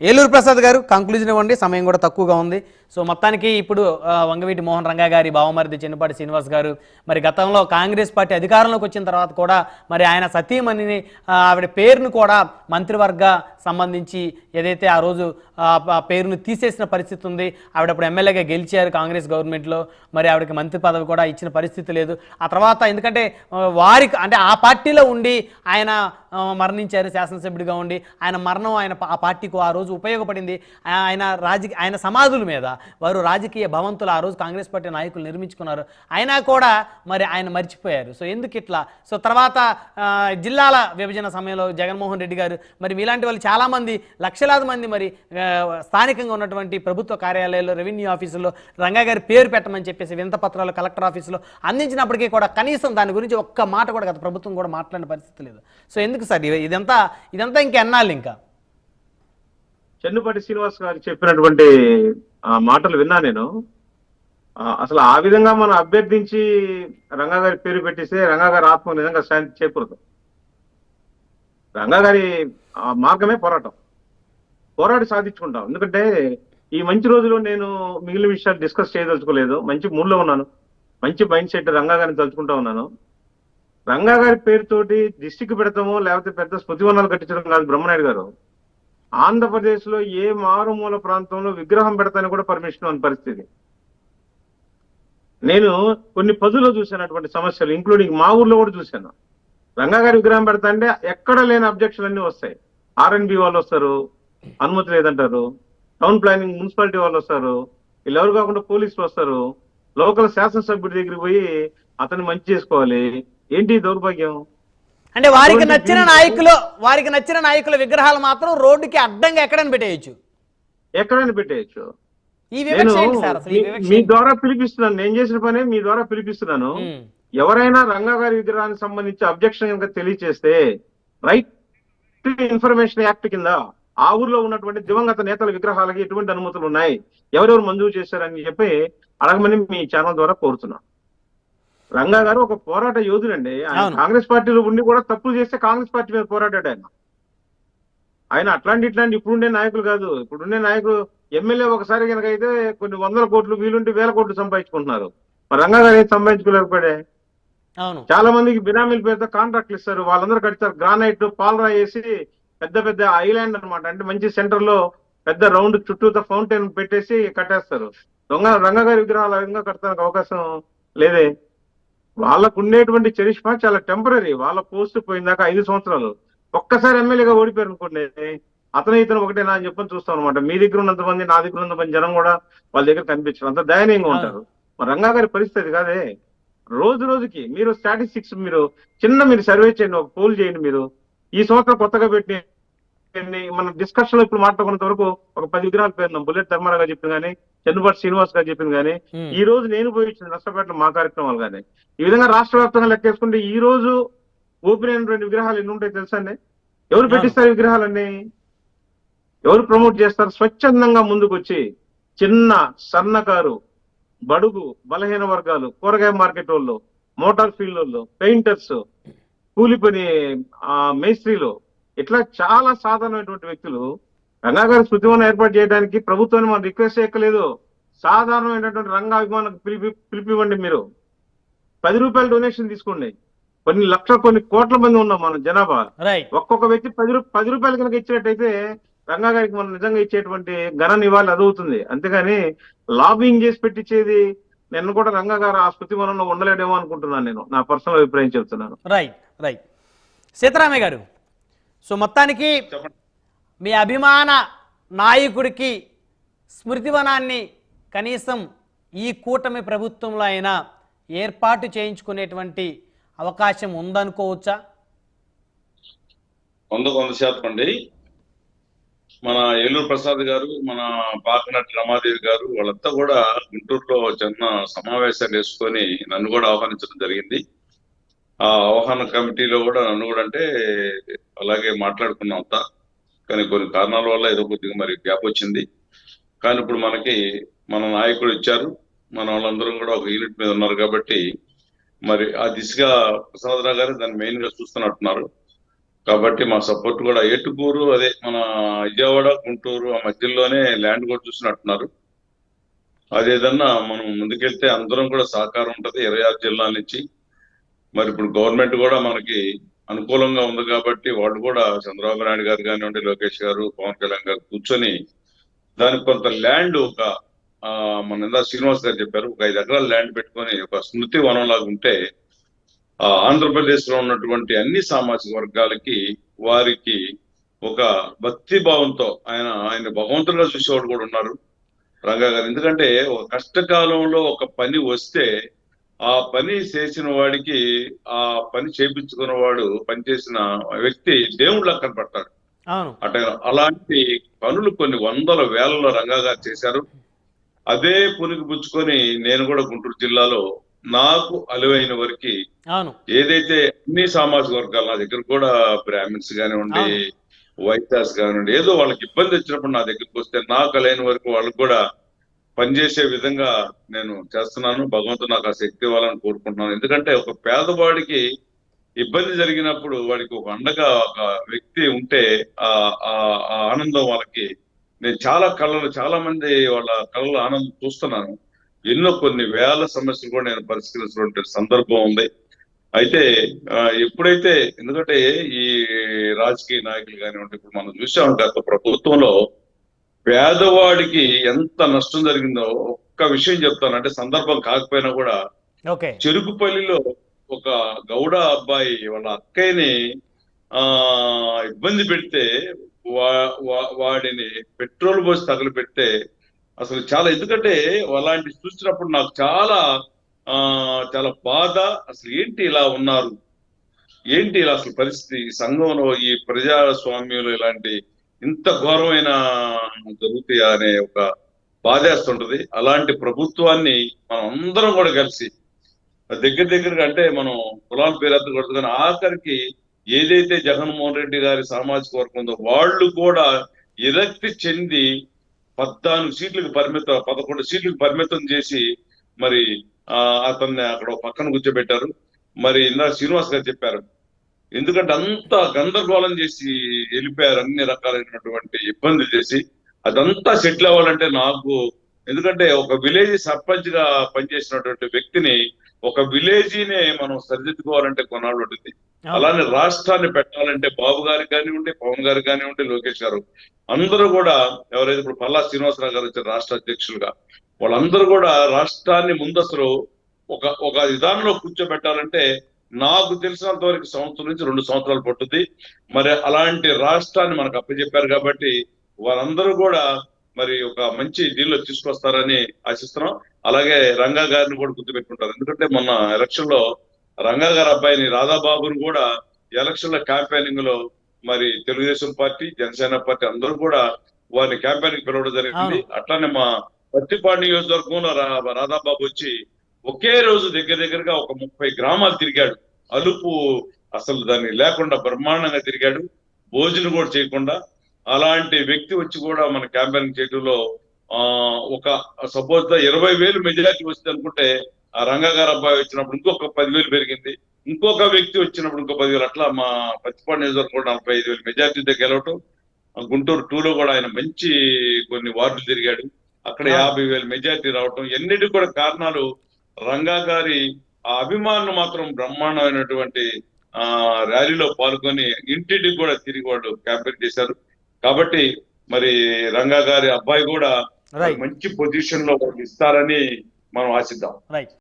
ఏలూరు ప్రసాద్ గారు కంక్లూజన్ ఇవ్వండి సమయం కూడా తక్కువగా ఉంది. సో మొత్తానికి ఇప్పుడు వంగవీటి మోహన్ రంగా గారి బావమరిది చిన్నపాటి శ్రీనివాస్ గారు మరి గతంలో కాంగ్రెస్ పార్టీ అధికారంలోకి వచ్చిన తర్వాత కూడా మరి ఆయన సతీమణిని ఆవిడ పేరును కూడా మంత్రివర్గ సంబంధించి ఏదైతే ఆ రోజు పేరును తీసేసిన పరిస్థితి ఉంది ఆవిడ అప్పుడు ఎమ్మెల్యేగా గెలిచారు కాంగ్రెస్ గవర్నమెంట్లో మరి ఆవిడకి మంత్రి పదవి కూడా ఇచ్చిన పరిస్థితి లేదు. ఆ తర్వాత ఎందుకంటే వారికి అంటే ఆ పార్టీలో ఉండి ఆయన మరణించారు శాసనసభ్యుడిగా ఉండి ఆయన మరణం ఆయన ఆ పార్టీకు ఆ రోజు ఉపయోగపడింది. ఆయన రాజకీయ ఆయన సమాధుల మీద వారు రాజకీయ భవంతులు ఆ రోజు కాంగ్రెస్ పార్టీ నాయకులు నిర్మించుకున్నారు. అయినా కూడా మరి ఆయన మర్చిపోయారు. సో ఎందుకు ఇట్లా? సో తర్వాత జిల్లాల విభజన సమయంలో జగన్మోహన్ రెడ్డి గారు మరి మీలాంటి వాళ్ళు చాలామంది లక్షలాది మంది మరి స్థానికంగా ఉన్నటువంటి ప్రభుత్వ కార్యాలయాల్లో రెవెన్యూ ఆఫీసుల్లో రంగా గారి పేరు పెట్టమని చెప్పేసి వింత పత్రాలు కలెక్టర్ ఆఫీసులో అందించినప్పటికీ కూడా కనీసం దాని గురించి ఒక్క మాట కూడా గత ప్రభుత్వం కూడా మాట్లాడిన పరిస్థితి లేదు. సో ఎందుకు సార్ ఇవి- ఇదంతా ఇదంతా ఇంకెన్నాళ్ళు ఇంకా? చెన్నుపాటి శ్రీనివాస్ గారు చెప్పినటువంటి ఆ మాటలు విన్నా నేను. అసలు ఆ విధంగా మనం అభ్యర్థించి రంగా గారి పేరు పెట్టిస్తే రంగా గారి ఆత్మ నిజంగా శాంతి చేకూరదు. రంగా గారి ఆ మార్గమే పోరాటం. పోరాడి సాధించుకుంటాం. ఎందుకంటే ఈ మంచి రోజుల్లో నేను మిగిలిన విషయాలు డిస్కస్ చేయదలుచుకోలేదు. మంచి మూడ్లో ఉన్నాను. మంచి మైండ్ సెట్ రంగా గారిని తలుచుకుంటా ఉన్నాను. రంగా గారి పేరుతోటి డిస్టిక్ పెడతామో లేకపోతే పెద్ద స్మృతివనాలు కట్టించడం కాదు బ్రహ్మనాయుడు గారు. ఆంధ్రప్రదేశ్లో ఏ మారుమూల ప్రాంతంలో విగ్రహం పెడతానికి కూడా పర్మిషన్ అని పరిస్థితి. నేను కొన్ని పదులో అటువంటి సమస్యలు ఇంక్లూడింగ్ మా ఊర్లో కూడా చూశాను. రంగా గారి విగ్రహం పెడతా అంటే ఎక్కడ లేని అబ్జెక్షన్ అన్ని వస్తాయి. ఆర్ఎన్బి వాళ్ళు వస్తారు అనుమతి లేదంటారు. టౌన్ ప్లానింగ్ మున్సిపాలిటీ వాళ్ళు వస్తారు. వీళ్ళు ఎవరు కాకుండా పోలీసులు వస్తారు. లోకల్ శాసనసభ్యుడి దగ్గరికి పోయి అతన్ని మంచి చేసుకోవాలి. ఏంటి దౌర్భాగ్యం? అంటే వారికి నచ్చిన నాయకులు వారికి నచ్చిన నాయకుల విగ్రహాలు మాత్రం రోడ్డుకి అడ్డంగా ఎక్కడని పెట్టేయచ్చు. ఎక్కడైనా పెట్టేయచ్చు. మీ-? ద్వారా పిలిపిస్తున్నాను. నేను చేసిన పనే మీ ద్వారా పిలిపిస్తున్నాను. ఎవరైనా రంగా గారి విగ్రహానికి సంబంధించి అబ్జెక్షన్ కనుక తెలియచేస్తే రైట్ టు ఇన్ఫర్మేషన్ యాక్ట్ కింద ఆ ఊర్లో ఉన్నటువంటి దివంగత నేతల విగ్రహాలకి ఎటువంటి అనుమతులు ఉన్నాయి? ఎవరెవరు మంజూరు చేశారని చెప్పి అడగమని మీ ఛానల్ ద్వారా కోరుతున్నా రంగా గారు ఒక పోరాట యోధుడండి. ఆయన. కాంగ్రెస్ పార్టీలో ఉండి కూడా తప్పులు చేస్తే కాంగ్రెస్ పార్టీ మీద పోరాడాడు ఆయన. ఆయన అట్లాంటి ఇట్లాంటి ఇప్పుడుండే నాయకులు కాదు. ఇప్పుడుండే నాయకులు ఎమ్మెల్యే ఒకసారి కనుక అయితే కొన్ని వందల కోట్లు వీలుంటే వేల కోట్లు సంపాదించుకుంటున్నారు. మరి రంగా గారు ఏం సంపాదించుకోలేకపోయాడే? చాలా మందికి బినామీల పేరుతో కాంట్రాక్ట్లు ఇస్తారు. వాళ్ళందరూ కడతారు. గ్రానైట్ పాలరా వేసి పెద్ద పెద్ద ఐలాండ్ అన్నమాట. అంటే మంచి సెంటర్లో పెద్ద రౌండ్ చుట్టూతో ఫౌంటైన్ పెట్టేసి కట్టేస్తారు. దొంగ రంగగారి విగ్రహాలు విధంగా కట్టడానికి అవకాశం లేదే. వాళ్ళకు ఉండేటువంటి చరిష్మా చాలా టెంపరీ వాళ్ళ పోస్ట్ పోయిందాక ఐదు సంవత్సరాలు. ఒక్కసారి ఎమ్మెల్యేగా ఓడిపోయారు అనుకోండి. అతను ఇతను ఒకటేనా అని చెప్పని చూస్తాం అనమాట మీ దగ్గర ఉన్నంత మంది నా దగ్గర ఉన్నంత మంది జనం కూడా వాళ్ళ దగ్గర కనిపించరు. అంత దయనీయంగా ఉంటారు. మరి రంగా గారి పరిస్థితి కాదే. రోజు రోజుకి మీరు స్టాటిస్టిక్స్ మీరు చిన్న మీరు సర్వే చేయండి ఒక పోల్ చేయండి మీరు. ఈ సంవత్సరం కొత్తగా పెట్టి మన డిస్కషన్లో ఇప్పుడు మాట్లాడుకున్నంత వరకు ఒక పది విగ్రహాలు పేరున్నాం. బుల్లెట్ ధర్మారావు గారు చెప్పింది కానీ చంద్రబాబు శ్రీనివాస్ గారు చెప్పింది కానీ. ఈ రోజు నేను పోయి నష్టపేట మా కార్యక్రమాలు కానీ ఈ విధంగా రాష్ట్ర వ్యాప్తంగా లెక్కేసుకుంటే ఈ రోజు ఓపెన్ అయినటువంటి విగ్రహాలు ఎన్ని ఉంటాయి తెలుసా అండి? ఎవరు పెట్టిస్తారు విగ్రహాలన్నీ? ఎవరు ప్రమోట్ చేస్తారు? స్వచ్ఛందంగా ముందుకు వచ్చి చిన్న సన్నకారు బడుగు బలహీన వర్గాలు కూరగాయ మార్కెట్ వాళ్ళు మోటార్ ఫీల్డ్ వాళ్ళు పెయింటర్స్ కూలి పని ఆ, మేస్త్రీలు ఇట్లా చాలా సాధారణమైనటువంటి వ్యక్తులు రంగా గారి స్మృతివనం ఏర్పాటు చేయడానికి ప్రభుత్వాన్ని మనం రిక్వెస్ట్ చేయక్కలేదు సాధారణమైనటువంటి రంగా అభిమానులకు పిలిపి పిలిపివ్వండి మీరు. పది రూపాయల డొనేషన్ తీసుకోండి. కొన్ని లక్షల కొన్ని కోట్ల మంది ఉన్నాం మనం జనాభా. ఒక్కొక్క వ్యక్తి పది పది రూపాయలు కనుక ఇచ్చినట్టయితే రంగా గారికి మనం నిజంగా ఇచ్చేటువంటి ఘన నివాళి అదవుతుంది. అంతేగాని లాబింగ్ చేసి పెట్టించేది నిన్న కూడా రంగా గారు ఆ స్మృతి వనంలో ఉండలేడేమో అనుకుంటున్నాను నేను. నా పర్సనల్ అభిప్రాయం చెప్తున్నాను రైట్ రైట్ సీతారామయ్య గారు సో మొత్తానికి మీ అభిమాన నాయకుడికి స్మృతివనాన్ని కనీసం ఈ కూటమి ప్రభుత్వంలో అయినా ఏర్పాటు చేయించుకునేటువంటి అవకాశం ఉందనుకోవచ్చా? వంద వంద శాతం అండి. మన ఏలూరు ప్రసాద్ గారు మన పాకనటి రమాదేవి గారు వాళ్ళంతా కూడా గుంటూరులో చిన్న సమావేశాలు వేసుకొని నన్ను కూడా ఆహ్వానించడం జరిగింది. ఆ ఆహ్వాన కమిటీలో కూడా నన్ను కూడా అంటే అలాగే మాట్లాడుకున్నాం అంతా. కానీ కొన్ని కారణాల వల్ల ఏదో కొద్దిగా మరి గ్యాప్ వచ్చింది. కానీ ఇప్పుడు మనకి మన నాయకుడు ఇచ్చారు. మన వాళ్ళందరం కూడా ఒక యూనిట్ మీద ఉన్నారు కాబట్టి మరి ఆ దిశగా ప్రసాదరావు గారు దాన్ని మెయిన్గా చూస్తున్నట్టున్నారు. కాబట్టి మా సపోర్ట్ కూడా ఏటుకూరు అదే మన విజయవాడ గుంటూరు ఆ మధ్యలోనే ల్యాండ్ కూడా చూసినట్టున్నారు. అదేదన్నా మనం ముందుకెళ్తే అందరం కూడా సహకారం ఉంటది. ఇరవై ఆరు జిల్లాల నుంచి మరి ఇప్పుడు గవర్నమెంట్ కూడా మనకి అనుకూలంగా ఉంది కాబట్టి వాళ్ళు కూడా చంద్రబాబు నాయుడు గారు కానివ్వండి లోకేష్ గారు పవన్ కళ్యాణ్ గారు కూర్చొని దానికి కొంత ల్యాండ్ ఒక ఆ, మన ఇందా శ్రీనివాస్ గారు చెప్పారు ఒక ఐదు ఎకరాల ల్యాండ్ పెట్టుకొని ఒక స్మృతి వనం లాగా ఉంటే ఆ ఆంధ్రప్రదేశ్లో ఉన్నటువంటి అన్ని సామాజిక వర్గాలకి వారికి ఒక భక్తి భావంతో ఆయన ఆయన భగవంతుడిగా చూసేవాడు కూడా ఉన్నారు. రంగా గారు ఎందుకంటే ఒక కష్టకాలంలో ఒక పని వస్తే ఆ పని చేసిన వాడికి ఆ పని చేపించుకున్న వాడు పనిచేసిన వ్యక్తి దేవుళ్ళ కనపడతాడు. అట అలాంటి పనులు కొన్ని వందల వేలలో రంగా గారు చేశారు. అదే పునికి పుచ్చుకొని నేను కూడా గుంటూరు జిల్లాలో నాకు అలువైన వరకు ఏదైతే అన్ని సామాజిక వర్గాలు నా దగ్గర కూడా బ్రాహ్మిన్స్ కానివ్వండి వైద్యాస్ కానివ్వండి ఏదో వాళ్ళకి ఇబ్బంది వచ్చినప్పుడు నా దగ్గరికి వస్తే నాకు అలైన వరకు వాళ్ళకి కూడా పనిచేసే విధంగా నేను చేస్తున్నాను. భగవంతుడు నాకు ఆ శక్తి ఇవ్వాలని కోరుకుంటున్నాను. ఎందుకంటే ఒక పేదవాడికి ఇబ్బంది జరిగినప్పుడు వాడికి ఒక అండగా ఒక వ్యక్తి ఉంటే ఆ ఆ ఆనందం వాళ్ళకి నేను చాలా కళలు చాలా మంది వాళ్ళ కళలు ఆనందం చూస్తున్నాను. ఎన్నో కొన్ని వేల సమస్యలు కూడా నేను పరిష్కరించినటువంటి సందర్భం ఉంది. అయితే ఎప్పుడైతే ఎందుకంటే ఈ రాజకీయ నాయకులు కానివ్వండి ఇప్పుడు మనం చూసాం గత ప్రభుత్వంలో పేదవాడికి ఎంత నష్టం జరిగిందో ఒక్క విషయం చెప్తాను. అంటే సందర్భం కాకపోయినా కూడా చెరుకుపల్లిలో ఒక గౌడ అబ్బాయి వాళ్ళ అక్కయ్యని ఆ ఇబ్బంది పెడితే వాడిని పెట్రోల్ పోసి తగలబెడితే అసలు చాలా ఎందుకంటే అలాంటి చూసినప్పుడు నాకు చాలా ఆ చాలా బాధ. అసలు ఏంటి ఇలా ఉన్నారు? ఏంటి ఇలా అసలు పరిస్థితి? సంఘంలో ఈ ప్రజాస్వామ్యంలో ఇలాంటి ఇంత ఘోరమైన జరుగుతాయా అనే ఒక బాధేస్తుంటది అలాంటి ప్రభుత్వాన్ని మనం అందరం కూడా కలిసి దగ్గర దగ్గరగా అంటే మనం కులాల పేరు ఎత్తకూడదు ఆఖరికి ఏదైతే జగన్మోహన్ రెడ్డి గారి సామాజిక వర్గం ఉందో వాళ్ళు కూడా విరక్తి చెంది పద్నాలుగు సీట్లకు పరిమితం పదకొండు సీట్లకు పరిమితం చేసి మరి ఆ అతన్ని అక్కడ పక్కన కూర్చోబెట్టారు. మరి ఇందా శ్రీనివాస్ గారు చెప్పారు ఎందుకంటే అంత గందరగోళం చేసి వెళ్ళిపోయారు అన్ని రకాలైనటువంటి ఇబ్బందులు చేసి. అదంతా సెటిల్ అవ్వాలంటే నాకు ఎందుకంటే ఒక విలేజ్ సర్పంచ్గా పనిచేసినటువంటి వ్యక్తిని ఒక విలేజ్ నే మనం సరిదిద్దుకోవాలంటే కొన్నాళ్ళు ఉంటుంది. అలానే రాష్ట్రాన్ని పెట్టాలంటే బాబు గారికి కానివ్వండి పవన్ గారు కానివ్వండి లోకేష్ గారు. అందరూ కూడా ఎవరైతే ఇప్పుడు పల్లా శ్రీనివాసరావు గారు వచ్చారు రాష్ట్ర అధ్యక్షులుగా వాళ్ళందరూ కూడా రాష్ట్రాన్ని ముందసలు ఒక ఒక విధానంలో కూర్చోబెట్టాలంటే నాకు తెలిసినంత వరకు సంవత్సరం నుంచి రెండు సంవత్సరాలు పట్టుద్ది. మరి అలాంటి రాష్ట్రాన్ని మనకు అప్పచెప్పారు కాబట్టి వారందరూ కూడా మరి ఒక మంచి దీనిలో తీసుకొస్తారని ఆశిస్తున్నాం. అలాగే రంగా గారిని కూడా గుర్తుపెట్టుకుంటారు. ఎందుకంటే మొన్న ఎలక్షన్లో రంగా గారి అబ్బాయిని రాధాబాబుని కూడా ఎలక్షన్లో క్యాంపెయినింగ్లో మరి తెలుగుదేశం పార్టీ జనసేన పార్టీ అందరూ కూడా వారిని క్యాంపెయినింగ్ పిలవడం జరిగింది. అట్లానే మా పత్తిపాడు నియోజకవర్గంలో రాధాబాబు వచ్చి ఒకే రోజు దగ్గర దగ్గరగా ఒక ముప్పై గ్రామాలు తిరిగాడు. అలుపు అసలు దాన్ని లేకుండా బ్రహ్మాండంగా తిరిగాడు. భోజనం కూడా చేయకుండా అలాంటి వ్యక్తి వచ్చి కూడా మన క్యాంపెయినింగ్ చేయడంలో ఆ ఒక సపోజ్ ఇరవై వేలు మెజారిటీ వస్తుంది అనుకుంటే ఆ రంగా గారు అబ్బాయి వచ్చినప్పుడు ఇంకొక పదివేలు పెరిగింది. ఇంకొక వ్యక్తి వచ్చినప్పుడు ఇంకో పదివేలు. అట్లా మా పత్తిపాడు నియోజకవర్గం కూడా నలభై ఐదు వేలు మెజారిటీతో గెలవటం. గుంటూరు టూలో కూడా ఆయన మంచి కొన్ని వార్డులు తిరిగాడు. అక్కడ యాభై వేలు మెజారిటీ రావటం. ఎన్నిటి కూడా కారణాలు రంగా గారి ఆ అభిమానులు మాత్రం బ్రహ్మాండమైనటువంటి ఆ ర్యాలీలో పాల్గొని ఇంటింటికి కూడా తిరిగి వాళ్ళు క్యాంపెయిన్ చేశారు. కాబట్టి మరి రంగా గారి అబ్బాయి కూడా మంచి పొజిషన్లో ఇస్తారని మనం ఆశిద్దాం.